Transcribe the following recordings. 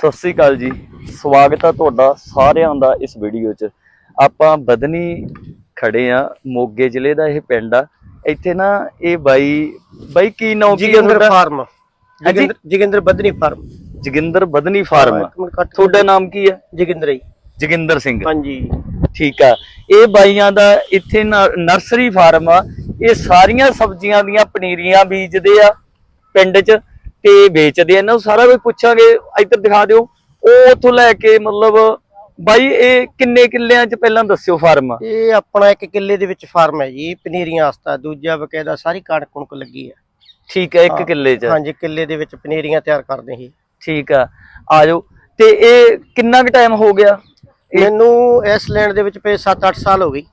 ਸਤਿ ਸ੍ਰੀ ਅਕਾਲ ਜੀ। ਸਵਾਗਤ ਹੈ ਤੁਹਾਡਾ ਸਾਰਿਆਂ ਦਾ ਇਸ ਵੀਡੀਓ 'ਚ। ਆਪਾਂ ਬਦਨੀ ਖੜੇ ਆ ਮੋਗੇ ਜ਼ਿਲ੍ਹੇ ਦਾ ਇਹ ਪਿੰਡ ਆ। ਇੱਥੇ ਨਾ ਇਹ ਬਾਈ ਬਾਈ ਕੀ ਨਾਮ ਕੀ ਹੈ ਜੋਗਿੰਦਰ ਤੁਹਾਡਾ ਫਾਰਮ। ਹਾਂਜੀ? ਜੋਗਿੰਦਰ ਜੋਗਿੰਦਰ ਬਦਨੀ ਫਾਰਮ। ਜੋਗਿੰਦਰ ਬਦਨੀ ਫਾਰਮ। ਤੁਹਾਡਾ ਨਾਮ ਕੀ ਹੈ ਜੋਗਿੰਦਰ ਹੀ ਜੋਗਿੰਦਰ ਸਿੰਘ। ਹਾਂਜੀ। ਠੀਕ ਆ। ਇਹ ਬਾਈਆਂ ਦਾ ਇੱਥੇ ਨ- ਨਰਸਰੀ ਫਾਰਮ ਆ। ਇਹ ਸਾਰੀਆਂ ਸਬਜ਼ੀਆਂ ਦੀਆਂ ਪਨੀਰੀਆਂ ਬੀਜਦੇ ਆ ਪਿੰਡ 'ਚ। ਤੇ ਵੇਚਦੇ ਆ ਇਹਨਾਂ ਨੂੰ ਸਾਰਾ ਕੁਝ ਪੁੱਛਾਂਗੇ ਇੱਧਰ ਦਿਖਾ ਦਿਓ। ਉਹ ਉੱਥੋਂ ਲੈ ਕੇ ਮਤਲਬ ਬਾਈ ਇਹ ਕਿੰਨੇ ਕਿੱਲਿਆਂ 'ਚ ਪਹਿਲਾਂ ਦੱਸਿਓ ਫਾਰਮ? ਇਹ ਆਪਣਾ ਇੱਕ ਕਿੱਲੇ ਦੇ ਵਿੱਚ ਫਾਰਮ ਹੈ ਜੀ ਪਨੀਰੀਆਂ ਆਸਤਾ ਦੂਜਾ ਬਕਾਇਦਾ ਸਾਰੀ ਕਣਕ ਕੁਣਕ ਲੱਗੀ ਹੈ। ਠੀਕ ਹੈ ਇੱਕ। ਕਿੱਲੇ 'ਚ। ਹਾਂਜੀ ਕਿੱਲੇ ਦੇ ਵਿੱਚ ਪਨੀਰੀਆਂ ਤਿਆਰ ਕਰਦੇ ਸੀ। ਠੀਕ ਆ ਆ ਜਾਓ। ਤੇ ਇਹ ਕਿੰਨਾ ਕੁ ਟਾਈਮ ਹੋ ਗਿਆ? ਮੈਨੂੰ ਇਸ ਲੈਂਡ ਦੇ ਵਿੱਚ ਪਏ 7-8 ਸਾਲ ਹੋ ਗਈ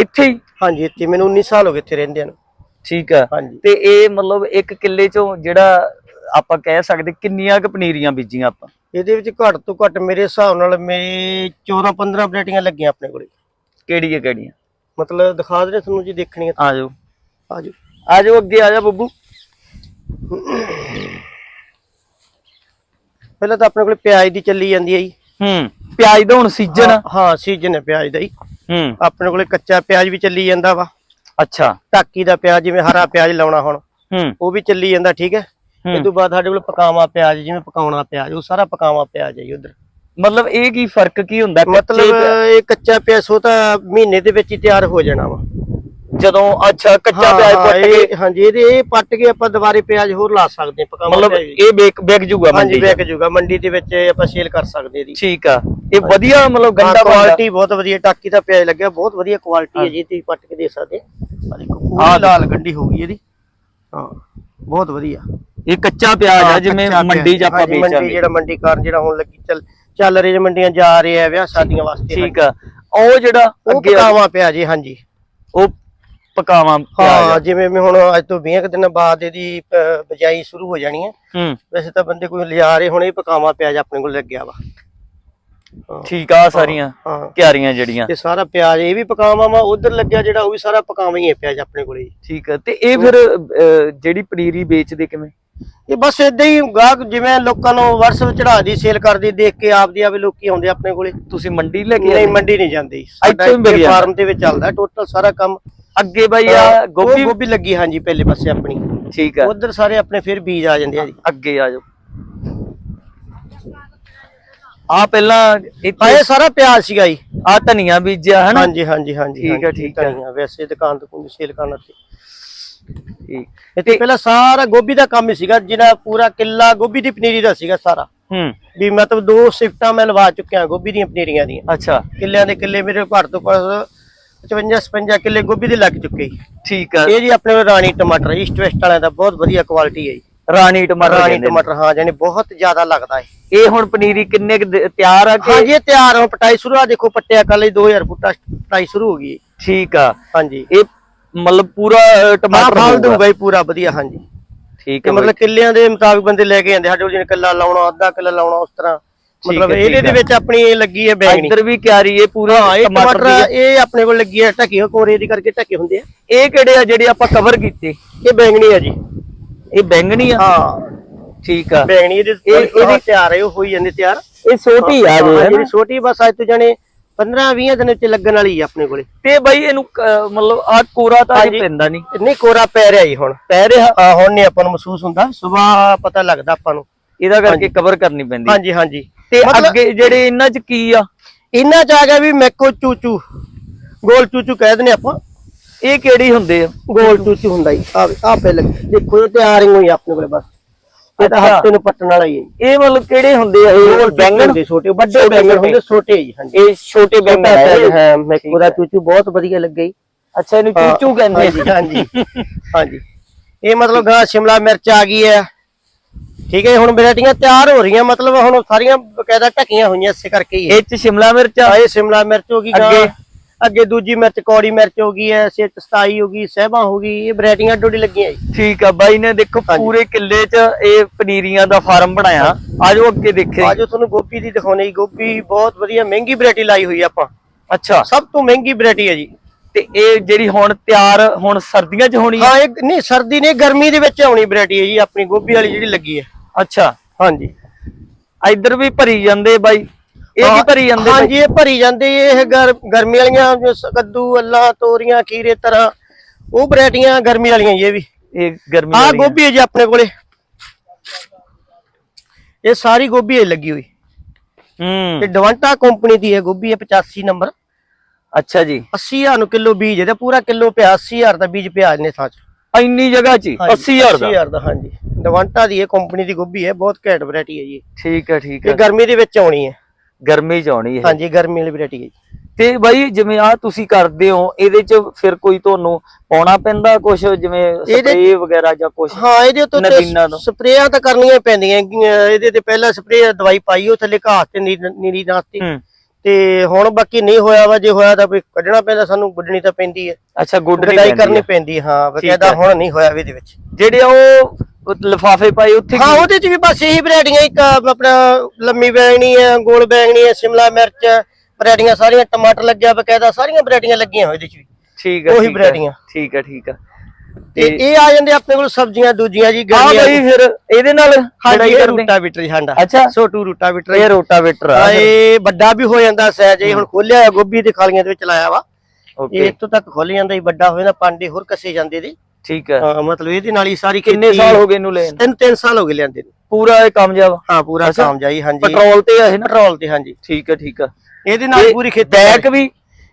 ਇੱਥੇ ਹੀ? ਹਾਂਜੀ ਇੱਥੇ ਮੈਨੂੰ 19 ਸਾਲ ਹੋ ਗਏ ਇੱਥੇ ਰਹਿੰਦਿਆਂ ਨੂੰ। ਠੀਕ ਆ। ਹਾਂਜੀ। ਤੇ ਇਹ ਮਤਲਬ ਇੱਕ ਕਿੱਲੇ 'ਚੋਂ ਜਿਹੜਾ ਆਪਾਂ ਕਹਿ ਸਕਦੇ ਕਿੰਨੀਆਂ ਕੁ ਪਨੀਰੀਆਂ ਬੀਜੀਆਂ ਆਪਾਂ? ਇਹਦੇ ਵਿੱਚ ਘੱਟ ਤੋਂ ਘੱਟ ਮੇਰੇ ਹਿਸਾਬ ਨਾਲ ਮੇਰੇ 14-15 ਵੈਰਾਈਟੀਆਂ ਲੱਗੀਆਂ ਆਪਣੇ ਕੋਲੇ। ਕਿਹੜੀਆਂ ਕਿਹੜੀਆਂ? ਮਤਲਬ ਦਿਖਾ ਦੇ ਤੁਹਾਨੂੰ ਜੀ ਦੇਖਣੀਆਂ। ਆ ਜਾਓ ਆਜੋ ਆ ਜਾਓ ਅੱਗੇ ਆ ਜਾ ਬੱਬੂ। ਪਹਿਲਾਂ ਤਾਂ ਆਪਣੇ ਕੋਲੇ ਪਿਆਜ਼ ਦੀ ਚੱਲੀ ਜਾਂਦੀ ਹੈ ਜੀ। ਹੂੰ ਪਿਆਜ਼ ਦਾ ਹੁਣ ਸੀਜ਼ਨ ਆ। ਹਾਂ ਸੀਜ਼ਨ ਹੈ ਪਿਆਜ਼ ਦਾ ਜੀ। ਹੂੰ। ਆਪਣੇ ਕੋਲੇ ਕੱਚਾ ਪਿਆਜ਼ ਵੀ ਚੱਲੀ ਜਾਂਦਾ ਵਾ। ਅੱਛਾ। ਢਾਕੀ ਦਾ ਪਿਆਜ਼ ਜਿਵੇਂ ਹਰਾ ਪਿਆਜ਼ ਲਾਉਣਾ ਹੁਣ ਹੂੰ। ਉਹ ਵੀ ਚੱਲੀ ਜਾਂਦਾ ਠੀਕ ਹੈ। ਇਹ ਤੋਂ ਬਾਅਦ ਸਾਡੇ ਕੋਲ ਪਕਾਵਾ ਪਿਆਜ਼ ਜਿਵੇਂ ਪਕਾਉਣਾ ਪਿਆਜ਼ ਉਹ ਸਾਰਾ ਪਕਾਵਾ ਪਿਆਜ਼ ਹੈ ਜੀ ਉਧਰ। ਮਤਲਬ ਇਹ ਕੀ ਫ਼ਰਕ ਕੀ ਹੁੰਦਾ? ਮਤਲਬ ਇਹ ਕੱਚਾ ਪਿਆਜ਼ ਉਹ ਤਾਂ ਮਹੀਨੇ ਦੇ ਵਿੱਚ ਹੀ ਤਿਆਰ ਹੋ ਜਾਣਾ ਵਾ। ਜਦੋਂ ਅੱਛਾ ਕੱਚਾ ਪਿਆਜ਼ ਪੁੱਟ ਕੇ ਹਾਂਜੀ ਇਹਦੇ ਇਹ ਪੱਟ ਕੇ ਆਪਾਂ ਦੁਬਾਰੇ ਪਿਆਜ਼ ਹੋਰ ਲਾ ਸਕਦੇ ਹਾਂ ਪਕਾਵਾ ਮਤਲਬ। ਇਹ ਵਿਕ ਵਿਕ ਜੂਗਾ ਹਾਂਜੀ ਮੰਡੀ 'ਚ। ਵਿਕ ਜੂਗਾ ਮੰਡੀ ਦੇ ਵਿੱਚ ਆਪਾਂ ਸੇਲ ਕਰ ਸਕਦੇ ਇਹਦੀ ਠੀਕ ਆ। ਇਹ ਵਧੀਆ ਮਤਲਬ ਬਣਦਾ। ਕੁਆਲਿਟੀ ਬਹੁਤ ਵਧੀਆ ਟਾਕੀ ਦਾ ਪਿਆਜ਼ ਲੱਗਿਆ ਬਹੁਤ ਵਧੀਆ ਕੁਆਲਿਟੀ ਹੈ ਜੀ ਤੁਸੀਂ ਪੱਟ ਕੇ ਦੇ ਸਕਦੇ ਆ ਦੇਖੋ ਪੂਰੀ ਲਾਲ ਗੰਢੀ ਹੋ ਗਈ ਇਹਦੀ। ਹਾਂ ਬਹੁਤ ਵਧੀਆ। ਇਹ ਕੱਚਾ ਪਿਆਜ਼ ਆ ਹਾਂ, ਜਿਵੇਂ ਕੱਚਾ ਮੰਡੀ 'ਚ ਪਿਆਜ਼। ਆਪਾਂ ਹਾਂਜੀ, ਮੰਡੀ ਵੇਚਾਂਗੇ ਜਿਹੜਾ ਮੰਡੀ ਕਾਰਨ ਜਿਹੜਾ ਹੁਣ ਲੱਗੀ ਚੱਲ ਚੱਲ ਰਹੇ ਜੇ ਮੰਡੀਆਂ ਜਾ ਰਹੇ ਆ ਵਿਆਹ ਸ਼ਾਦੀਆਂ ਵਾਸਤੇ ਠੀਕ ਆ। ਉਹ ਜਿਹੜਾ ਅੱਗੇ ਪਕਾਵਾ ਪਿਆ ਜੀ ਹਾਂਜੀ। ਉਹ ਪਕਾਵਾਂ ਹਾਂ। ਜਿਵੇਂ ਹੁਣ ਅੱਜ ਤੋਂ 20 ਕੁ ਦਿਨਾਂ ਬਾਅਦ ਇਹਦੀ ਬਜਾਈ ਸ਼ੁਰੂ ਹੋ ਜਾਣੀ ਹੈ। ਵੈਸੇ ਤਾਂ ਬੰਦੇ ਕੋਈ ਲਿਜਾ ਰਹੇ ਹੁਣ ਇਹ ਪਕਾਵਾ ਪਿਆਜ਼ ਆਪਣੇ ਕੋਲ ਲੱਗਿਆ ਵਾ। ਠੀਕ ਆ ਸਾਰੀਆਂ ਹਾਂ ਕਿਆਰੀਆਂ ਜਿਹੜੀਆਂ। ਇਹ ਸਾਰਾ ਪਿਆਜ਼ ਇਹ ਵੀ ਪਕਾਵਾ ਵਾ ਉਧਰ ਲੱਗਿਆ ਜਿਹੜਾ ਉਹ ਵੀ ਸਾਰਾ ਪਕਾਵਾ ਹੀ ਹੈ ਪਿਆਜ਼ ਆਪਣੇ ਕੋਲੇ। ਠੀਕ ਆ ਤੇ ਇਹ ਫਿਰ ਜਿਹੜੀ ਪਨੀਰੀ ਵੇਚਦੇ ਕਿਵੇਂ? ਇਹ ਬਸ ਇਦਾਂ ਹੀ ਗਾਹਕ ਜਿਵੇਂ ਲੋਕਾਂ ਨੂੰ WhatsApp ਚੜਾ ਦੀ ਸੇਲ ਕਰਦੀ ਦੇਖ ਕੇ ਆਪਦੀ ਆਵੇ ਲੋਕੀ ਆਉਂਦੇ ਆਪਣੇ ਕੋਲੇ। ਤੁਸੀਂ ਮੰਡੀ ਲੈ ਕੇ ਨਹੀਂ? ਮੰਡੀ ਨਹੀਂ ਜਾਂਦੀ ਇੱਥੋਂ। ਫਾਰਮ ਦੇ ਵਿੱਚ ਚੱਲਦਾ ਟੋਟਲ ਸਾਰਾ ਕੰਮ। ਅੱਗੇ ਬਾਈ ਆ ਗੋਭੀ? ਗੋਭੀ ਲੱਗੀ ਹਾਂਜੀ ਪਹਿਲੇ ਪਾਸੇ ਆਪਣੀ। ਠੀਕ ਆ। ਉਧਰ ਸਾਰੇ ਆਪਣੇ ਫਿਰ ਬੀਜ ਆ ਜਾਂਦੇ ਆ ਜੀ। ਅੱਗੇ ਆ ਜਾਓ। ਆ ਪਹਿਲਾਂ ਹਾਂ ਇੱਥੇ ਇਹ ਸਾਰਾ ਪਿਆਜ਼ ਸੀਗਾ ਜੀ। ਆ ਧਨੀਆ ਬੀਜਿਆ ਹਨਾ? ਹਾਂਜੀ ਹਾਂਜੀ ਹਾਂਜੀ ਠੀਕ ਹਾਂਜੀ, ਠੀਕ। ਧਨੀਆ, ਵੈਸੇ ਦੁਕਾਨ ਤੋਂ ਕੋਈ ਸੇਲ ਕਰਨਾ ਸੀ ਠੀਕ। ਇੱਥੇ ਪਹਿਲਾਂ ਸਾਰਾ ਗੋਭੀ ਦਾ ਕੰਮ ਹੀ ਸੀਗਾ ਜਿਹੜਾ ਪੂਰਾ ਕਿੱਲਾ ਗੋਭੀ ਦੀ ਪਨੀਰੀ ਦਾ ਸੀਗਾ ਸਾਰਾ। ਹੂੰ। ਵੀ ਮਤਲਬ ਦੋ ਸ਼ਿਫਟਾਂ ਮੈਂ ਲਵਾ ਚੁੱਕਿਆ ਗੋਭੀ ਦੀਆਂ ਪਨੀਰੀਆਂ ਦੀਆਂ। ਅੱਛਾ। ਕਿੱਲਿਆਂ ਦੇ ਕਿੱਲੇ ਮੇਰੇ ਘਰ ਤੋਂ ਪਰ 55 56 ਕਿੱਲੇ ਗੋਭੀ ਦੇ ਲੱਗ ਚੁੱਕੇ ਠੀਕ ਆ। ਇਹ ਜੀ ਆਪਣੇ ਰਾਣੀ ਟਮਾਟਰ ਈਸਟ ਵੈਸਟ ਵਾਲਿਆਂ ਦਾ ਬਹੁਤ ਵਧੀਆ ਕੁਆਲਿਟੀ ਹੈ ਜੀ। ਰਾਣੀ ਟਮਾਟਰ ਰਾਣੀ ਕਹਿੰਦੇ ਨੇ। ਟਮਾਟਰ ਹਾਂ ਜਾਨੀ ਬਹੁਤ ਜ਼ਿਆਦਾ ਲੱਗਦਾ ਹੈ ਇਹ ਹੁਣ ਪਨੀਰੀ ਕਿੰਨੇ ਕੁ ਦੇ- ਤਿਆਰ ਆ ਕਿ ਹਾਂਜੀ ਇਹ ਤਿਆਰ ਹੋ ਪਟਾਈ ਸ਼ੁਰੂ ਆ ਦੇਖੋ ਪੱਟਿਆ ਕੱਲ ਹੀ 2000 ਫੁੱਟਾ ਪਟਾਈ ਸ਼ੁਰੂ ਹੋ ਗਈ ਹੈ। ਠੀਕ ਆ। ਹਾਂਜੀ। ਇਹ ਮਤਲਬ ਪੂਰਾ ਅ, ਹਾਂ ਟਮਾਟਰ ਫਲ ਹੋਊਗਾ। ਦੂਗਾ ਹੀ ਪੂਰਾ ਵਧੀਆ ਹਾਂਜੀ। ਠੀਕ ਆ ਮਤਲਬ ਕਿੱਲਿਆਂ ਦੇ ਮੁਤਾਬਿਕ ਬੰਦੇ ਲੈ ਕੇ ਜਾਂਦੇ ਸਾਡੇ ਕੋਲ ਜਿਵੇਂ ਕਿੱਲਾ ਲਾਉਣਾ ਅੱਧਾ ਕਿੱਲਾ ਲਾਉਣਾ ਉਸ ਤਰ੍ਹਾਂ। ਮਤਲਬ ਹੈ, ਇਹਦੇ ਦੇ ਹੈ। ਵਿੱਚ ਆਪਣੀ ਇਹ ਲੱਗੀ ਹੈ ਬੈਂਗਣੀ। ਇੱਧਰ ਵੀ ਕਿਆਰੀ ਇਹ ਪੂਰਾ ਹਾਂ ਇਹ ਟਮਾਟਰ ਟਮਾਟਰ ਦੀ ਹੈ। ਇਹ ਆਪਣੇ ਕੋਲ ਲੱਗੀ ਹੈ ਢੱਕੀ ਹੋਈ ਕੋਰੇ ਦੀ ਕਰਕੇ ਢੱਕੇ ਹੁੰਦੇ ਆ। ਇਹ ਕਿਹੜੇ ਆ ਜਿਹੜੇ ਆਪਾਂ ਕਵਰ ਕੀਤੇ? ਇਹ ਬੈਂਗਣੀ ਹੈ ਜੀ। ਇਹ ਬੈਂਗਣੀ ਆ? ਹਾਂ। ਠੀਕ ਆ। ਬੈਂਗਣੀ ਇਹਦੇ ਇਹ- ਇਹਦੀ ਤਿਆਰ ਹੈ ਉਹ ਹੋਈ ਜਾਂਦੇ ਤਿਆਰ? ਇਹ ਛੋਟੀ ਆ ਜੋ ਹੈ ਛੋਟੀ ਬਸ ਅੱਜ ਤੋਂ ਜਾਣੇ 15 20 ਦਿਨ ਚ ਲੱਗਣ ਵਾਲੀ ਹੈ ਆਪਣੇ ਕੋਲੇ। ਤੇ ਬਾਈ ਇਹਨੂੰ ਮਤਲਬ ਆ ਕੋਰਾ ਤਾਂ ਅਜੇ। ਪੈਂਦਾ ਨਹੀਂ। ਨਹੀਂ ਕੋਰਾ ਪੈ ਰਿਹਾ ਜੀ ਹੁਣ। ਪੈ ਰਿਹਾ? ਹਾਂ ਹੁਣ ਨਹੀਂ ਆਪਾਂ ਨੂੰ ਮਹਿਸੂਸ ਹੁੰਦਾ। ਸਵੇਰ ਪਤਾ ਲੱਗਦਾ ਆਪਾਂ ਨੂੰ। ਇਹਦਾ ਕਰਕੇ ਕਵਰ ਕਰਨੀ ਪੈਂਦੀ। ਹਾਂਜੀ ਹਾਂਜੀ। ਤੇ ਅੱਗੇ ਜਿਹੜੇ ਇਹਨਾਂ ਚ ਕੀ ਆ? ਇੰਨਾ ਚ ਆ ਗਿਆ ਵੀ ਮੈਕੋ ਚੂਚੂ। ਗੋਲ ਚੂਚੂ ਕਹਿ ਦਿੰਦੇ ਆਪਾਂ। ਇਹ ਕਿਹੜੀ ਹੁੰਦੇ ਆ? ਗੋਲ ਚੂਚੂ ਹੁੰਦਾ ਜੀ ਆ ਆ ਪਹਿਲੇ ਦੇਖੋ ਇਹ ਤਿਆਰਿੰਗ ਹੋਈ ਆਪਣੇ ਕੋਲੇ ਬਸ। ਇਹ ਤਾਂ। ਹਫ਼ਤੇ ਨੂੰ ਪੱਟਣ ਵਾਲਾ ਹੀ ਹੈ ਜੀ। ਇਹ ਮਤਲਬ ਕਿਹੜੇ ਹੁੰਦੇ ਆ? ਇਹ ਬੈਂਗਣ? ਹੁੰਦੇ ਛੋਟੇ ਵੱਡੇ ਬੈਂਗਣ। ਹੁੰਦੇ। ਛੋਟੇ ਜੀ ਹਾਂਜੀ। ਇਹ ਛੋਟੇ ਬੈਂਗਣ ਇਹ। ਹੈ ਮੈਕੋ ਦਾ ਚੂਚੂ ਬਹੁਤ ਵਧੀਆ ਲੱਗਾ ਜੀ। ਅੱਛਾ ਇਹਨੂੰ ਚੂਚੂ ਕਹਿੰਦੇ ਆ। ਹਾਂਜੀ ਹਾਂਜੀ ਹਾਂਜੀ। ਇਹ ਮਤਲਬ ਗਾ ਸ਼ਿਮਲਾ ਮਿਰਚ ਆ ਗਈ ਹੈ। ਠੀਕ ਹੈ ਹੁਣ ਵੈਰਾਈਟੀਆਂ ਤਿਆਰ ਹੋ ਰਹੀਆਂ ਮਤਲਬ ਹੁਣ ਸਾਰੀਆਂ ਬਕਾਇਦਾ ਢਕੀਆਂ ਹੋਈਆਂ ਇਸੇ ਕਰਕੇ ਹੀ ਹੈ। ਇਹ ਚ ਸ਼ਿਮਲਾ ਮਿਰਚ ਆ? ਆ ਇਹ ਸ਼ਿਮਲਾ ਮਿਰਚ ਹੋ ਗਈ ਗਾਂ। ਅੱਗੇ? ਦੂਜੀ ਮਿਰਚ ਕੌੜੀ ਮਿਰਚ ਹੋ ਗਈ ਹੈ ਸਿੱਤ ਸਤਾਈ ਹੋ ਗਈ ਸਹਿਬਾ ਹੋ ਗਈ ਇਹ ਵੈਰਾਈਟੀਆਂ ਡੋਡੀ ਲੱਗੀਆਂ ਜੀ। ਠੀਕ ਆ ਬਾਈ ਨੇ ਦੇਖੋ। ਪੂਰੇ ਕਿੱਲੇ ਚ ਇਹ ਪਨੀਰੀਆਂ ਦਾ ਫਾਰਮ ਬਣਾਇਆ। ਆਜੋ ਅੱਗੇ ਦੇਖੇ ਆਜੋ ਤੁਹਾਨੂੰ ਗੋਭੀ ਦੀ ਦਿਖਾਉਣੀ ਜੀ। ਗੋਭੀ ਬਹੁਤ ਵਧੀਆ ਮਹਿੰਗੀ ਵੈਰਾਈਟੀ ਲਾਈ ਹੋਈ ਆਪਾਂ। ਅੱਛਾ। ਸਭ ਤੋਂ ਮਹਿੰਗੀ ਵੈਰਾਈਟੀ ਹੈ ਜੀ। ਤੇ ਇਹ ਜਿਹੜੀ ਹੁਣ ਤਿਆਰ ਹੁਣ ਸਰਦੀਆਂ ਚ ਹੋਣੀ ਹਾਂ? ਇਹ ਨਹੀਂ ਸਰਦੀ ਨਹੀਂ ਗਰਮੀ ਦੇ ਵਿੱਚ ਆਉਣੀ ਵੈਰਾਈਟੀ ਹੈ ਜੀ ਆਪਣੀ ਗੋਭੀ ਵਾਲੀ ਜਿਹੜੀ ਲੱਗੀ ਹੈ। ਅੱਛਾ। ਹਾਂਜੀ। ਇੱਧਰ ਵੀ ਭਰੀ ਜਾਂਦੇ ਬਾਈ। ਇਹ ਕੀ ਭਰੀ ਜਾਂਦੇ? ਹਾਂਜੀ ਇਹ ਭਰੀ ਜਾਂਦੇ ਇਹ ਗਰ- ਗਰਮੀ ਵਾਲੀਆਂ ਜੋ ਕੱਦੂ ਅੱਲਾ ਤੋਰੀਆਂ ਖੀਰੇ ਤਰ੍ਹਾਂ ਉਹ ਵੈਰਾਈਟੀਆਂ ਗਰਮੀ ਵਾਲੀਆਂ ਇਹ ਵੀ। ਇਹ ਗਰਮੀ ਵਾਲੀਆਂ। ਗੋਭੀ ਹੈ ਜੀ ਆਪਣੇ ਕੋਲੇ। ਇਹ ਸਾਰੀ ਗੋਭੀ ਹੈ ਲੱਗੀ ਹੋਈ। ਹੂੰ। ਇਹ ਡਵੰਟਾ ਕੰਪਨੀ ਦੀ ਹੈ ਗੋਭੀ ਹੈ 85 ਨੰਬਰ। ਅੱਛਾ ਜੀ। 80000 ਨੂੰ ਕਿਲੋ ਬੀਜ ਇਹਦਾ ਪੂਰਾ ਕਿਲੋ ਪਿਆ 80000 ਦਾ ਬੀਜ ਪਿਆ ਨੇ ਥਾਂ ਚ। ਇੰਨੀ ਜਗ੍ਹਾ 'ਚ ਹੀ? 80000 ਦਾ? 80000 ਦਾ ਹਾਂਜੀ। ਡਵੰਟਾ ਦੀ ਇਹ ਕੰਪਨੀ ਦੀ ਗੋਭੀ ਹੈ ਬਹੁਤ ਘੈਂਟ ਵੈਰਾਈਟੀ ਹੈ ਜੀ ਠੀਕ ਹੈ ਠੀਕ ਇਹ ਹੈ ਗਰਮੀ ਦੇ ਵਿੱਚ ਆਉਣੀ ਹੈ। ਗਰਮੀ 'ਚ ਆਉਣੀ ਇਹ। ਹਾਂਜੀ ਗਰਮੀ ਵਾਲੀ ਵੈਰਾਈਟੀ ਹੈ ਜੀ। ਤੇ ਬਾਈ ਜਿਵੇਂ ਆ ਤੁਸੀਂ ਕਰਦੇ ਹੋ ਇਹਦੇ 'ਚ ਫਿਰ ਕੋਈ ਤੁਹਾਨੂੰ ਪਾਉਣਾ ਪੈਂਦਾ ਕੁਝ ਜਿਵੇਂ ਸਪਰੇ ਵਗੈਰਾ ਜਾਂ ਕੁਝ ਹਾਂ ਇਹਦੇ ਉੱਤੇ। ਸਪਰੇਆਂ ਤਾਂ ਕਰਨੀਆਂ ਪੈਂਦੀਆਂ। ਇਹਦੇ ਤੇ ਪਹਿਲਾਂ ਸਪਰੇਅ ਦਵਾਈ ਪਾਈ ਉਹ ਥੱਲੇ ਘਾਹ ਤੇ ਨੀਰੀ ਨਾਸਤੀ। ਹੂੰ। ਤੇ ਹੁਣ ਬਾਕੀ ਨਹੀਂ ਹੋਇਆ ਵਾ ਜੇ ਹੋਇਆ ਤਾਂ ਵੀ ਕੱਢਣਾ ਪੈਂਦਾ ਸਾਨੂੰ ਗੁੱਡਣੀ ਤਾਂ ਪੈਂਦੀ ਹੈ। ਅੱਛਾ ਗੁੱਡ ਗੁੱਡਾਈ ਕਰਨੀ ਪੈਂਦੀ ਹੈ, ਹਾਂ ਬਕਾਇਦਾ ਹੈ। ਹੁਣ ਨਹੀਂ ਹੋਇਆ ਵੀ ਇਹਦੇ ਵਿੱਚ। ਜਿਹੜੇ ਉਹ ਲਫਾਫੇ ਪਾਏ ਉੱਥੇ ਹਾਂ ਉਹਦੇ ਚ ਵੀ ਬਸ ਇਹੀ ਵੈਰਾਈਟੀਆਂ ਇੱਕ ਆਪਣਾ ਲੰਮੀ ਬੈਂਗਣੀ ਹੈ ਗੋਲ ਬੈਂਗਣੀ ਹੈ ਸ਼ਿਮਲਾ ਮਿਰਚ ਵੈਰਾਈਟੀਆਂ ਸਾਰੀਆਂ ਟਮਾਟਰ ਲੱਗਿਆ ਬਕਾਇਦਾ ਸਾਰੀਆਂ ਵੈਰਾਈਟੀਆਂ ਲੱਗੀਆਂ ਹੋਏ ਇਹਦੇ ਚ ਵੀ। ਠੀਕ ਹੈ ਉਹੀ ਹੈ, ਵੈਰਾਈਟੀਆਂ। ਠੀਕ ਹੈ ਠੀਕ ਹੈ। ਤੇ ਇਹ ਆ ਜਾਂਦੇ ਆਪਣੇ ਕੋਲ ਸਬਜ਼ੀਆਂ ਦੂਜੀਆਂ ਜੀ ਗਰਮੀਆਂ ਬਈ ਫਿਰ ਇਹਦੇ ਨਾਲ ਹਾਂਜੀ ਇਹ ਕਰਦੇ? ਰੂਟਾ ਬਿਟਰ ਸਾਡਾ ਅੱਛਾ। ਛੋਟੂ ਰੂਟਾ ਬਿਟਰ ਇਹ ਰੋਟਾਵੇਟਰ ਆ ਹਾਂ, ਇਹ ਵੱਡਾ ਵੀ ਹੋ ਜਾਂਦਾ ਸਹਿਜ ਇਹ ਹੁਣ ਖੋਲਿਆ ਗੋਭੀ ਤੇ ਖਾਲੀਆਂ ਦੇ ਵਿੱਚ ਲਾਇਆ ਵਾ। ਇਹ ਇੱਥੋਂ ਤੱਕ ਖੁੱਲ ਜਾਂਦਾ ਹੀ ਵੱਡਾ ਹੋ ਜਾਂਦਾ ਪਾਂਡੇ ਹੋਰ ਕੱਸੇ ਜਾਂਦੇ ਦੇ ਠੀਕ ਹੈ। ਹਾਂ ਮਤਲਬ ਇਹਦੇ ਨਾਲ ਹੀ ਸਾਰੀ ਕਿੰਨੇ ਸਾਲ ਹੋ ਗਏ ਇਹਨੂੰ ਲੈਣ? ਤਿੰਨ ਤਿੰਨ ਸਾਲ ਹੋ ਗਏ ਲਿਆਂਦੇ ਨੂੰ। ਪੂਰਾ ਇਹ ਕਾਮਯਾਬ? ਹਾਂ ਪੂਰਾ। ਕਾਮਯਾਬੀ ਹਾਂਜੀ। ਪੈਟਰੋਲ ਤੇ ਇਹ ਨਾ? ਪੈਟਰੋਲ ਤੇ ਹਾਂਜੀ। ਠੀਕ ਹੈ ਠੀਕ ਹੈ। ਇਹਦੇ ਨਾਲ ਪੂਰੀ ਖੇਤੀ ਬੈਕ ਵੀ?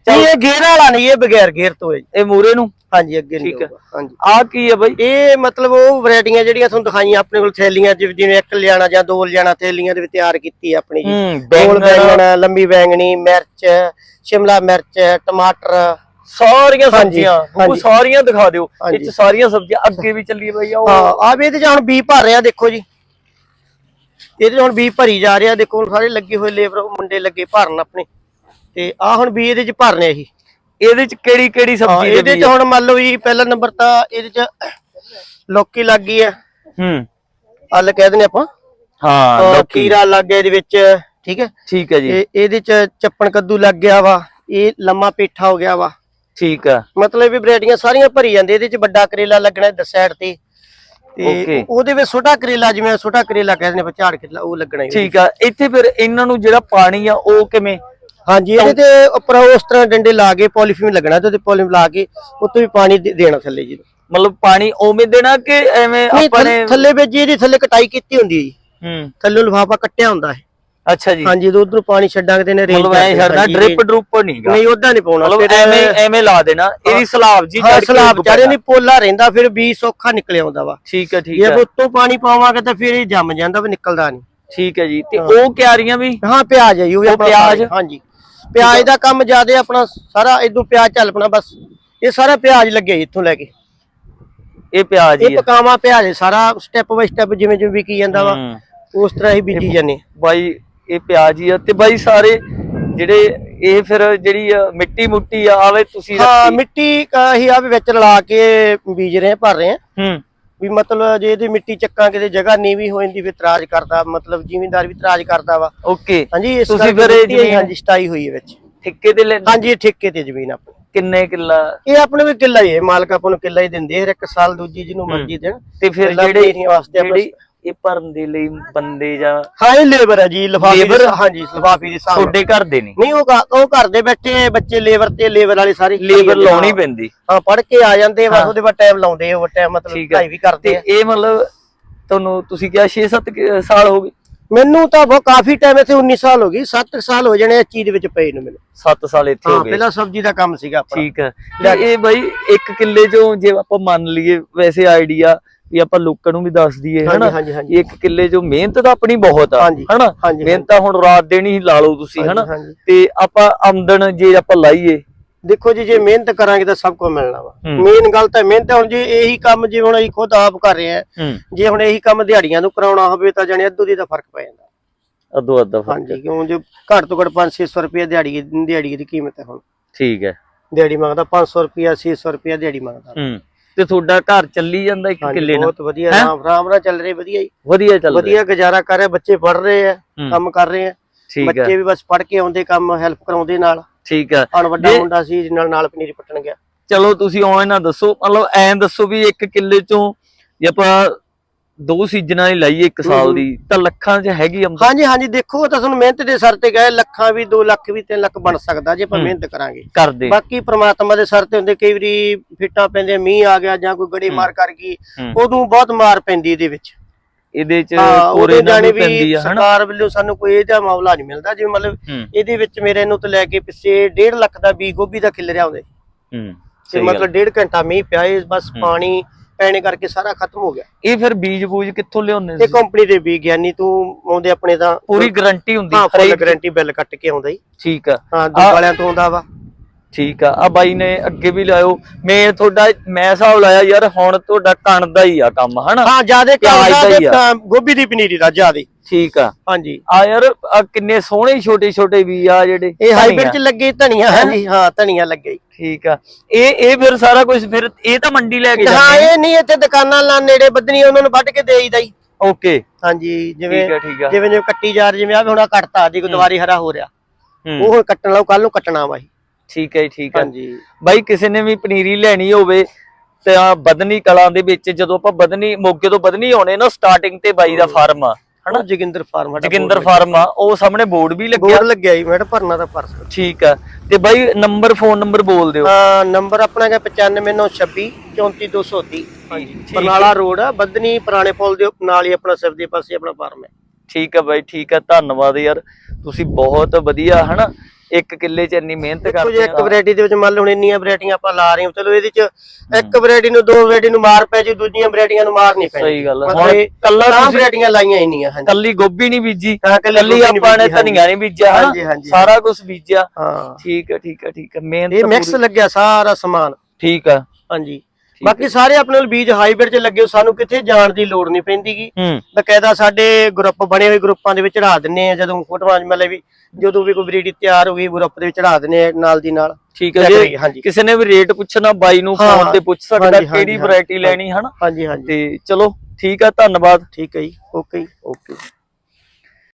ਨਹੀਂ ਇਹ ਗੇਅਰ ਵਾਲਾ ਨਹੀਂ ਇਹ ਬਗੈਰ ਗੇਅਰ ਤੋਂ ਹੈ। ਇਹ ਮੂਰੇ ਨੂੰ? ਹਾਂਜੀ ਅੱਗੇ ਨਹੀਂ ਹੈ। ਹੋਊਗਾ, ਹਾਂਜੀ। ਆ ਕੀ ਹੈ ਬਾਈ? ਇਹ ਮਤਲਬ ਉਹ ਵੈਰਾਈਟੀਆਂ ਜਿਹੜੀਆਂ ਤੁਹਾਨੂੰ ਦਿਖਾਈਆਂ ਆਪਣੇ ਕੋਲ ਥੈਲੀਆਂ ਜਿਵੇਂ ਇੱਕ ਲਿਆਣਾ ਜਾਂ ਦੋ ਲਿਆਣਾ ਥੈਲੀਆਂ ਦੇ ਵਿੱਚ ਤਿਆਰ ਕੀਤੀ ਹੈ ਆਪਣੀ ਜੀ। ਹੂੰ ਗੋਲ ਬੈਂਗਣ। ਲੰਬੀ ਬੈਂਗਣੀ ਮਿਰਚ ਸ਼ਿਮਲਾ ਮਿਰਚ ਟਮਾਟਰ ਸਾਰੀਆਂ ਸਬਜ਼ੀਆਂ ਉਹ। ਸਾਰੀਆਂ ਦਿਖਾ ਦਿਓ। ਇਹ। ਚ ਸਾਰੀਆਂ ਸਬਜ਼ੀਆਂ ਅੱਗੇ ਵੀ ਚੱਲੀ ਬਾਈ ਆ ਉਹ ਹਾਂ ਆ ਵੀ ਇਹਦੇ ਚ ਹੁਣ ਬੀ ਭਰ ਰਿਹਾ ਦੇਖੋ ਜੀ। ਇਹਦੇ 'ਚ ਹੁਣ ਬੀ ਭਰੀ ਜਾ ਰਿਹਾ ਦੇਖੋ ਸਾਰੇ ਲੱਗੇ ਹੋਏ ਲੇਬਰ ਮੁੰਡੇ ਲੱਗੇ ਭਰਨ ਆਪਣੇ। ਤੇ ਆ ਹੁਣ ਬੀ ਇਹਦੇ ਚ ਭਰਨੇ ਇਹੀ ਇਹਦੇ ਚ ਕਿਹੜੀ ਕਿਹੜੀ ਸਬਜ਼ੀ ਇਹਦੇ ਚ ਹੁਣ ਮੰਨ ਲਓ ਜੀ ਪਹਿਲਾ ਨੰਬਰ ਤਾਂ ਇਹਦੇ ਚ ਲੌਕੀ ਲੱਗ ਗਈ ਹੈ ਹੂੰ। ਹਲ ਕਹਿ ਦਿੰਦੇ ਆਪਾਂ। ਹਾਂ ਲੌਕੀ। ਖੀਰਾ ਲੱਗ ਗਿਆ ਇਹਦੇ ਵਿੱਚ ਠੀਕ ਹੈ। ਠੀਕ ਹੈ ਜੀ। ਇਹਦੇ ਚ ਚੱਪਣ ਕੱਦੂ ਲੱਗ ਗਿਆ ਵਾ ਇਹ ਲੰਮਾ ਪੇਠਾ ਹੋ ਗਿਆ ਵਾ। ਠੀਕ ਆ। ਮਤਲਬ ਵੀ ਵੈਰਾਈਟੀਆਂ ਸਾਰੀਆਂ ਭਰੀ ਜਾਂਦੇ ਇਹਦੇ ਚ ਵੱਡਾ ਕਰੇਲਾ ਲੱਗਣਾ ਇਹਦਾ ਸਾਈਡ ਤੇ। Okay. ਉਹਦੇ ਵਿੱਚ ਛੋਟਾ ਕਰੇਲਾ ਜਿਵੇਂ ਛੋਟਾ ਕਰੇਲਾ ਕਹਿੰਦੇ ਨੇ ਝਾੜ ਕਰੇਲਾ ਉਹ ਲੱਗਣਾ ਹੀ ਠੀਕ ਆ। ਇੱਥੇ ਫਿਰ ਇਹਨਾਂ ਨੂੰ ਜਿਹੜਾ ਪਾਣੀ ਆ ਉਹ ਕਿਵੇਂ? ਹਾਂਜੀ ਇਹਦੇ ਤੇ ਉੱਪਰ ਉਸ ਤਰ੍ਹਾਂ ਡੰਡੇ ਲਾ ਕੇ ਪੋਲੀਫੀਨ ਲੱਗਣਾ ਤੇ ਪੋਲੀਫੀਨ ਲਾ ਕੇ ਉੱਤੋਂ ਵੀ ਪਾਣੀ ਦੇ- ਦੇਣਾ ਥੱਲੇ ਜੀ। ਮਤਲਬ ਪਾਣੀ ਉਵੇਂ ਦੇਣਾ ਕਿ ਐਵੇਂ ਆਪਾਂ ਨੇ ਥੱਲੇ- ਥੱਲੇ ਵਿੱਚ ਇਹਦੀ ਥੱਲੇ ਕਟਾਈ ਕੀਤੀ ਹੁੰਦੀ ਹੈ ਜੀ। ਹੂੰ। ਥੱਲੇ ਲਿਫਾਫਾ ਕੱਟਿਆ ਹੁੰਦਾ ਹੈ। ਅੱਛਾ ਜੀ। ਹਾਂਜੀ ਜਦੋਂ ਉਧਰੋਂ ਪਾਣੀ ਛੱਡਾਂਗੇ ਤੇ ਨੇ ਰੇਂਜ ਮਤਲਬ ਐ ਛੱਡਣਾ ਡ੍ਰਿਪ ਡਰੂਪ ਨਹੀਂਗਾ ਨਹੀਂ ਉਦਾਂ ਨਹੀਂ ਪਾਉਣਾ ਮਤਲਬ ਐਵੇਂ ਐਵੇਂ ਲਾ ਦੇਣਾ। ਇਹਦੀ ਸਲਾਬ ਜੀ ਕੇ ਸਲਾਬ ਚਾਰੇ ਨਹੀਂ ਪੋਲਾ ਰਹਿੰਦਾ ਫਿਰ ਵੀ ਸੌਖਾ ਨਿਕਲ ਆਉਂਦਾ ਵਾ। ਠੀਕ ਹੈ ਠੀਕ ਜੇ ਹੈ। ਉੱਤੋਂ ਪਾਣੀ ਪਾਵਾਂਗੇ ਤਾਂ ਫਿਰ ਇਹ ਜੰਮ ਜਾਂਦਾ ਵੀ ਨਿਕਲਦਾ ਨਹੀਂ। ਠੀਕ ਹੈ ਜੀ। ਤੇ ਉਹ ਕਿਆਰੀਆਂ ਵੀ? ਹਾਂ ਪਿਆਜ਼ ਹੈ ਜੀ ਉਹ ਪਿਆਜ਼? ਹਾਂਜੀ। ਪਿਆਜ਼ ਦਾ ਕੰਮ ਜ਼ਿਆਦਾ ਆਪਣਾ ਸਾਰਾ ਇਦੋਂ ਪਿਆਜ਼ ਚੱਲ ਪਣਾ ਬਸ। ਇਹ ਸਾਰਾ ਪਿਆਜ਼ ਲੱਗਿਆ ਜੀ ਇੱਥੋਂ ਲੈ ਕੇ। ਇਹ ਪਿਆਜ਼ ਹੀ ਇਹ ਪਕਾਵਾ ਪਿਆਜ਼ ਸਾਰਾ ਸਟੈਪ ਬਾਈ ਸਟੈਪ ਜਿਵੇਂ ਜਿਵੇਂ ਵਿਕੀ ਜਾਂਦਾ ਵਾ। ਉਸ ਤਰ੍ਹਾਂ ਹੀ ਬੀਜੀ ਜਾਂਦੇ ਬਾਈ ਇਹ ਪਿਆਜ਼ ਹੀ ਆ। ਤੇ ਬਾਈ ਸਾਰੇ ਜਿਹੜੇ ਇਹ ਫਿਰ ਜਿਹੜੀ ਮਿੱਟੀ ਮੁੱਟੀ ਆ ਆਵੇ ਤੁਸੀਂ ਹਾਂ ਮਿੱਟੀ ਹੀ ਆ ਵੀ ਵਿੱਚ ਰਲਾ ਕੇ ਬੀਜ ਰਹੇ ਆ, ਭਰ ਰਹੇ ਆ ਹੂੰ। ਵੀ ਮਤਲਬ ਜੇ ਇਹਦੀ ਮਿੱਟੀ ਚੱਕਾਂ ਕਿਤੇ ਜਗ੍ਹਾ ਨੀਵੀਂ ਹੋ ਜਾਂਦੀ ਫਿਰ ਇਤਰਾਜ਼ ਕਰਦਾ ਮਤਲਬ ਜ਼ਿਮੀਂਦਾਰ ਵੀ ਇਤਰਾਜ਼ ਕਰਦਾ ਵਾ। ਓਕੇ। ਹਾਂਜੀ ਇਸ ਤੁਸੀਂ ਫਿਰ ਇਹ ਹਾਂਜੀ ਸਟਾਈ ਹੋਈ ਹੈ ਵਿੱਚ। ਠੇਕੇ ਤੇ ਲੈ ਹਾਂਜੀ ਠੇਕੇ ਤੇ ਜ਼ਮੀਨ ਆਪਣੀ। ਕਿੰਨੇ ਕਿੱਲਾ? ਇਹ ਆਪਣੇ ਵੀ ਕਿੱਲਾ ਹੀ ਹੈ ਮਾਲਕ ਆਪਾਂ ਨੂੰ ਕਿੱਲਾ ਹੀ ਦਿੰਦੇ ਹਰ ਇੱਕ ਸਾਲ ਦੂਜੀ ਜਿਹਨੂੰ ਮਰਜ਼ੀ ਦੇਣ। ਤੇ ਫਿਰ ਜਿਹੜੇ ਵਾਸਤੇ ਆਪਾਂ- ਜਿਹੜੀ ਇਹ ਭਰਨ ਦੇ ਲਈ ਬੰਦੇ ਜਾਂ ਹਾਂ ਇਹ ਲੇਬਰ ਹੈ ਜੀ ਲਿਫਾਫੇ? ਦੀ ਹਾਂਜੀ ਲਿਫਾਫੇ ਦੀ ਹਿਸਾਬ ਨਾਲ। ਤੁਹਾਡੇ ਘਰ ਦੇ ਨਹੀਂ ਨਹੀਂ ਉਹ ਉਹ ਘਰ ਦੇ ਬੈਠੇ ਬੱਚੇ ਲੇਬਰ ਤੇ ਲੇਬਰ ਵਾਲੇ ਸਾਰੇ ਲੇਬਰ ਲਾਉਣੀ ਪੈਂਦੀ। ਹਾਂ ਪੜ ਕੇ ਆ ਜਾਂਦੇ ਬਸ ਉਹਦੇ ਬਾਅਦ ਟਾਈਮ ਲਾਉਂਦੇ ਉਹ ਟਾਈਮ ਮਤਲਬ ਠੀਕ ਹੈ ਵੀ ਕਰਦੇ ਤੇ ਆ ਇਹ ਮਤਲਬ ਤੁਹਾਨੂੰ ਤੁਸੀਂ ਕਿਹਾ 6-7 ਸਾਲ ਹੋ ਗਏ? ਮੈਨੂੰ ਤਾਂ ਬਹੁਤ ਕਾਫੀ ਟਾਈਮ ਇੱਥੇ 19 ਸਾਲ ਹੋ ਗਈ 7 ਸਾਲ ਹੋ ਜਾਣੇ ਇਸ ਚੀਜ਼ ਵਿੱਚ ਪਏ ਨੂੰ ਮੈਨੂੰ। 7 ਸਾਲ ਇੱਥੇ ਹਾਂ ਹੋ ਗਏ। ਪਹਿਲਾਂ ਸਬਜ਼ੀ ਦਾ ਕੰਮ ਸੀਗਾ ਆਪਣਾ। ਠੀਕ ਹੈ ਤੇ ਇਹ ਬਾਈ ਇੱਕ ਕਿੱਲੇ ਚੋਂ ਜੇ ਆਪਾਂ ਮੰਨ ਲਈਏ ਵੈਸੇ ਆਈਡੀਆ ਵੀ ਆਪਾਂ ਲੋਕਾਂ ਨੂੰ ਵੀ ਦੱਸ ਦਈਏ ਹਨਾ? ਇੱਕ ਕਿੱਲੇ ਚੋਂ ਮਿਹਨਤ ਤਾਂ ਆਪਣੀ ਬਹੁਤ ਆ ਹਨਾ? ਮਿਹਨਤ ਤਾਂ ਹੁਣ ਰਾਤ ਦਿਨ ਹੀ ਲਾ ਲਓ ਤੁਸੀਂ ਹਨਾ? ਤੇ ਆਪਾਂ ਆਮਦਨ ਜੇ ਆਪਾਂ ਲਾਈਏ। ਦੇਖੋ ਜੀ ਜੇ ਮਿਹਨਤ ਕਰਾਂਗੇ ਤਾਂ ਸਭ ਕੁਝ ਮਿਲਣਾ ਵਾ। ਮੇਨ ਗੱਲ ਤਾਂ ਮਿਹਨਤ। ਹੁਣ ਜੇ ਇਹੀ ਕੰਮ ਜੇ ਹੁਣ ਅਸੀਂ ਖੁਦ ਆਪ ਕਰ ਰਹੇ ਆ ਜੇ ਹੁਣ ਇਹੀ ਕੰਮ ਦਿਹਾੜੀਆਂ ਨੂੰ ਕਰਾਉਣਾ ਹੋਵੇ ਤਾਂ ਜਾਣੇ ਅੱਧੋ ਦੀ ਦਾ ਫ਼ਰਕ ਪੈ ਜਾਂਦਾ। ਅਦੋ ਅਦਾ ਹਾਂਜੀ ਕਿਉਂ ਜੇ ਘੱਟ ਤੋਂ ਘੱਟ 5-600 ਰੁਪਏ ਦਿਹਾੜੀ ਦਿਹਾੜੀ ਦੀ ਕੀਮਤ ਹੈ ਹੁਣ। ਠੀਕ ਹੈ। ਦਿਹਾੜੀ ਮੰਗਦਾ 500 ਰੁਪਿਆ 600 ਰੁਪਿਆ ਦਿਹਾੜੀ ਮੰਗਦਾ। ਹੂੰ। ਤੇ ਤੁਹਾਡਾ ਘਰ ਚੱਲੀ ਜਾਂਦਾ ਇੱਕ ਕਿੱਲੇ ਨਾਲ। ਬਹੁਤ ਵਧੀਆ ਰਾਮ ਰਾਮ ਨਾਲ ਚੱਲ ਰਿਹਾ ਵਧੀਆ ਜੀ। ਵਧੀਆ ਚੱਲ ਰਿਹਾ। ਵਧੀਆ ਗੁਜ਼ਾਰਾ ਕਰ ਰਹੇ ਬੱਚੇ ਪੜ ਰਹੇ ਆ। ਕੰਮ ਕਰ ਰਹੇ ਆ। ਬੱਚੇ ਵੀ ਬਸ ਪੜ ਕੇ ਆਉਂਦੇ ਕੰਮ ਹੈਲਪ ਕਰਾਉਂਦੇ ਨਾਲ। ਠੀਕ ਹੈ ਹੁਣ ਵੱਡਾ ਮੁੰਡਾ ਸੀ ਨਾਲ ਨਾਲ ਪਨੀਰੀ ਪੱਟਣ ਗਿਆ। ਚਲੋ ਤੁਸੀਂ ਨਾ ਦੱਸੋ। ਮਤਲਬ ਐਂ ਦੱਸੋ ਵੀ ਇੱਕ ਕਿੱਲੇ ਚੋਂ ਜੇ ਆਪਾਂ ਦੋ ਸੀਜ਼ਨਾਂ ਹੀ ਲਾਈ ਇੱਕ ਸਾਲ ਦੀ ਤਾਂ ਲੱਖਾਂ 'ਚ ਹੈਗੀ ਆਮਦਨ ਹਾਂਜੀ ਹਾਂਜੀ ਦੇਖੋ ਉਹ ਤਾਂ ਤੁਹਾਨੂੰ ਮਿਹਨਤ ਦੇ ਸਰ ਤੇ ਗਏ ਲੱਖਾਂ ਵੀ 2 ਲੱਖ ਵੀ 3 ਲੱਖ ਬਣ ਸਕਦਾ ਜੇ ਆਪਾਂ। ਮਿਹਨਤ ਕਰਾਂਗੇ ਕਰਦੇ ਬਾਕੀ ਪ੍ਰਮਾਤਮਾ ਦੇ ਸਰ ਤੇ ਹੁੰਦੇ ਕਈ ਵਾਰੀ ਫਿੱਟਾਂ ਪੈਂਦੇ ਮੀਂਹ ਆ ਗਿਆ ਜਾਂ ਕੋਈ ਗੜੀ ਮਾਰ ਕਰ ਗਈ। ਉਦੋਂ ਬਹੁਤ ਮਾਰ ਪੈਂਦੀ ਇਹਦੇ ਵਿੱਚ ਇਹਦੇ 'ਚ ਕੋਰੇ ਨਾਲ ਪੈਂਦੀ ਆ ਹਨਾ ਸਰਕਾਰ ਵੱਲੋਂ ਸਾਨੂੰ ਕੋਈ ਇਹਦਾ ਮਾਮਲਾ ਨਹੀਂ ਮਿਲਦਾ ਜਿਵੇਂ ਮਤਲਬ ਇਹਦੇ ਵਿੱਚ ਮੇਰੇ ਨੂੰ ਤੋਂ ਲੈ ਕੇ ਪਿੱਛੇ 1.5 ਲੱਖ ਦਾ ਬੀ ਗੋਭੀ ਦਾ ਖਿਲ ਰਿਹਾ ਹੁੰਦੇ ਹੂੰ ਤੇ। ਮਤਲਬ ਡੇਢ ਘੰਟਾ ਮੀਂਹ ਪਿਆ ਇਹ ਬਸ। ਪਾਣੀ ਪੈਣੇ ਕਰਕੇ ਸਾਰਾ ਖਤਮ ਹੋ ਗਿਆ। ਇਹ ਫਿਰ ਬੀਜ ਬੂਜ ਕਿੱਥੋਂ ਲਿਆਉਂਦੇ ਇਹ ਸੀ? ਕੰਪਨੀ ਦੇ ਵੀ ਗਿਆਨੀ ਤੂੰ ਆਉਂਦੇ ਆਪਣੇ ਤਾਂ ਪੂਰੀ ਗਾਰੰਟੀ ਹੁੰਦੀ ਹਾਂ ਫੁੱਲ ਹਰੇਕ- ਗਾਰੰਟੀ ਬਿੱਲ ਕੱਟ ਕੇ ਆਉਂਦਾ ਹੀ ਠੀਕ ਆ। ਹਾਂ ਦੂਰ ਵਾਲਿਆਂ ਤੋਂ ਆਉਂਦਾ ਵਾ। ਠੀਕ ਆ। ਆ ਬਾਈ ਨੇ ਅੱਗੇ ਵੀ ਲਾਇਓ। ਮੈਂ ਤੁਹਾਡਾ ਮੈਂ ਹਿਸਾਬ ਲਾਇਆ ਯਾਰ ਹੁਣ ਤੁਹਾਡਾ ਕਣ ਦਾ ਹੀ ਆ ਕੰਮ ਹਨਾ? ਹਾਂ ਜਿਆਦੇ ਪਿਆਜ਼ ਦਾ ਹੀ ਆ। ਗੋਭੀ ਦੀ ਪਨੀਰੀ ਦਾ ਜਿਆਦੇ। ਠੀਕ ਆ। ਹਾਂਜੀ। ਆ ਯਾਰ ਆ ਕਿੰਨੇ ਸੋਹਣੇ ਛੋਟੇ ਛੋਟੇ ਵੀ ਆ ਜਿਹੜੇ ਇਹ ਹਾਈਬ੍ਰਿਡ। ਚ ਲੱਗੇ ਧਨੀਆ ਹਾਂਜੀ ਹਾਂ ਧਨੀਆ ਲੱਗੇ। ਠੀਕ ਆ। ਇਹ ਇਹ ਫਿਰ ਸਾਰਾ ਕੁਝ ਫਿਰ ਇਹ ਤਾਂ ਮੰਡੀ ਲੈ ਕੇ ਹਾਂ ਜਾਂਦੇ ਇਹ ਨਹੀਂ ਇੱਥੇ ਦੁਕਾਨਾਂ ਲਾ ਨੇੜੇ ਬੱਦਨੀ ਉਹਨਾਂ ਨੂੰ ਵੱਢ ਕੇ ਦੇਈਦਾ ਹੀ। ਓਕੇ। ਹਾਂਜੀ ਜਿਵੇਂ ਆ ਆ। ਜਿਵੇਂ ਜਿਵੇਂ ਕੱਟੀ ਜਾ ਰਹੀ ਜਿਵੇਂ ਆ ਵੀ ਹੁਣ ਆਹ ਕੱਟਤਾ ਜੀ ਦੁਬਾਰੀ ਹਰਾ ਹੋ ਰਿਹਾ। ਹੂੰ, ਉਹ ਕੱਟਣ ਲਾਓ ਕੱਲ ਨੂੰ ਕੱਟਣਾ ਵਾ ਜੀ ਠੀਕ ਹੈ ਜੀ, ਠੀਕ ਹੈ। ਹਾਂਜੀ। ਬਾਈ ਕਿਸੇ ਨੇ ਵੀ ਪਨੀਰੀ ਲੈਣੀ ਹੋਵੇ ਤਾਂ ਬਦਨੀ ਕਲਾਂ ਦੇ ਵਿੱਚ ਜਦੋਂ ਆਪਾਂ ਬਦਨੀ ਮੋਗੇ ਤੋਂ ਬਦਨੀ ਆਉਣੇ ਨਾ ਸਟਾਰਟਿੰਗ ਤੇ ਬਾਈ ਦਾ ਫਾਰਮ ਆ ਹਣਾ ਜੋਗਿੰਦਰ ਫਾਰਮ ਸਾਡਾ ਜੋਗਿੰਦਰ ਫਾਰਮ ਆ ਉਹ ਸਾਹਮਣੇ ਬੋਰਡ ਵੀ ਲੱਗਿਆ। ਬੋਰਡ ਲੱਗਿਆ ਜੀ ਮੈਡਮ ਭਰਨਾ ਦਾ ਪਰਸ। ਠੀਕ ਆ। ਤੇ ਬਾਈ ਨੰਬਰ ਫੋਨ ਨੰਬਰ ਬੋਲ ਦਿਓ। ਹਾਂ ਨੰਬਰ ਆਪਣਾ ਹੈ 95926 34230 ਹਾਂਜੀ ਠੀਕ ਬਰਨਾਲਾ ਰੋਡ ਆ ਬੱਦਨੀ ਪੁਰਾਣੇ ਪੁਲ ਦੇ ਨਾਲ ਹੀ ਆਪਣਾ ਸਿਰ ਦੇ ਪਾਸੇ ਆਪਣਾ ਫਾਰਮ ਹੈ। ਠੀਕ ਆ ਬਾਈ ਠੀਕ ਆ। ਧੰਨਵਾਦ ਯਾਰ। ਤੁਸੀਂ ਬਹੁਤ ਵਧੀਆ ਹਨਾ? ਇੱਕ ਕਿੱਲੇ 'ਚ ਇੰਨੀ ਮਿਹਨਤ ਦੇਖੋ ਜੀ ਕਰਦੇ ਇੱਕ ਆ। ਵੈਰਾਈਟੀ ਦੇ ਵਿੱਚ ਮੰਨ ਲਓ ਹੁਣ ਇੰਨੀਆਂ ਵੈਰਾਈਟੀਆਂ ਆਪਾਂ ਲਾ ਰਹੇ ਹਾਂ ਚਲੋ ਇਹਦੇ ਚ ਇੱਕ ਵੈਰਾਈਟੀ ਨੂੰ ਦੋ ਵੈਰਾਈਟੀ ਨੂੰ ਮਾਰ ਪੈ ਜੀ ਦੂਜੀਆਂ ਵੈਰਾਈਟੀਆਂ ਨੂੰ ਮਾਰ ਨਹੀਂ ਪੈਣੀ ਸਹੀ ਗੱਲ ਆ। ਹੁਣ ਕੱਲਾ ਤੁਸੀਂ- ਵੈਰਾਈਟੀਆਂ ਲਾਈਆਂ ਇੰਨੀਆਂ ਹਾਂਜੀ। ਕੱਲੀ ਗੋਭੀ ਨਹੀਂ ਬੀਜੀ ਹਾਂ, ਕੱਲੀ ਕੱਲੀ ਗੋਭੀ ਨੀ ਆਪਾਂ ਨੇ ਬੀਜੀ, ਹਾਂਜੀ। ਧਨੀਆ ਨਹੀਂ ਬੀਜਿਆ ਹਨਾ? ਹਾਂਜੀ। ਸਾਰਾ ਕੁਝ ਬੀਜਿਆ। ਹਾਂ। ਠੀਕ ਆ ਠੀਕ ਆ ਠੀਕ ਆ। ਮਿਹਨਤ ਇਹ ਮਿਕਸ ਪੂਰੀ- ਲੱਗਿਆ ਸਾਰਾ ਸਮਾਨ। ਠੀਕ ਆ। ਹਾਂਜੀ। ਬਾਕੀ ਸਾਰੇ ਆਪਣੇ ਕੋਲ ਬੀਜ ਹਾਈਬ੍ਰਿਡ ਚ ਲੱਗੇ ਹੋਏ, ਸਾਨੂੰ ਕਿੱਥੇ ਜਾਣ ਦੀ ਲੋੜ ਨਹੀਂ ਪੈਂਦੀਗੀ। ਹੂੰ। ਬਕਾਇਦਾ ਸਾਡੇ ਗਰੁੱਪ ਬਣੇ ਹੋਏ ਗਰੁੱਪਾਂ ਦੇ ਵਿੱਚ ਚੜਾ ਦਿੰਨੇ ਆ ਜਦੋਂ ਫੋਟੋਆਂ ਮਤਲਬ ਵੀ ਜਦੋਂ ਵੀ ਕੋਈ ਬਰੀਡੀ ਤਿਆਰ ਹੋ ਗਈ ਗਰੁੱਪ ਦੇ ਵਿੱਚ ਚੜਾ ਦਿੰਨੇ ਆ ਨਾਲ ਦੀ ਨਾਲ। ਠੀਕ ਹੈ ਜੇ ਕਿਸੇ ਨੇ ਵੀ ਰੇਟ ਪੁੱਛਣਾ ਬਾਈ ਨੂੰ ਹਾਂ, ਫੋਨ ਤੇ ਪੁੱਛ ਸਕਦਾ ਕਿਹੜੀ ਵੈਰਾਈਟੀ। ਲੈਣੀ ਹਨਾ? ਹਾਂਜੀ ਹਾਂਜੀ। ਤੇ ਚਲੋ ਠੀਕ ਆ ਧੰਨਵਾਦ। ਠੀਕ ਹੈ ਜੀ ਓਕੇ ਜੀ ਓਕੇ।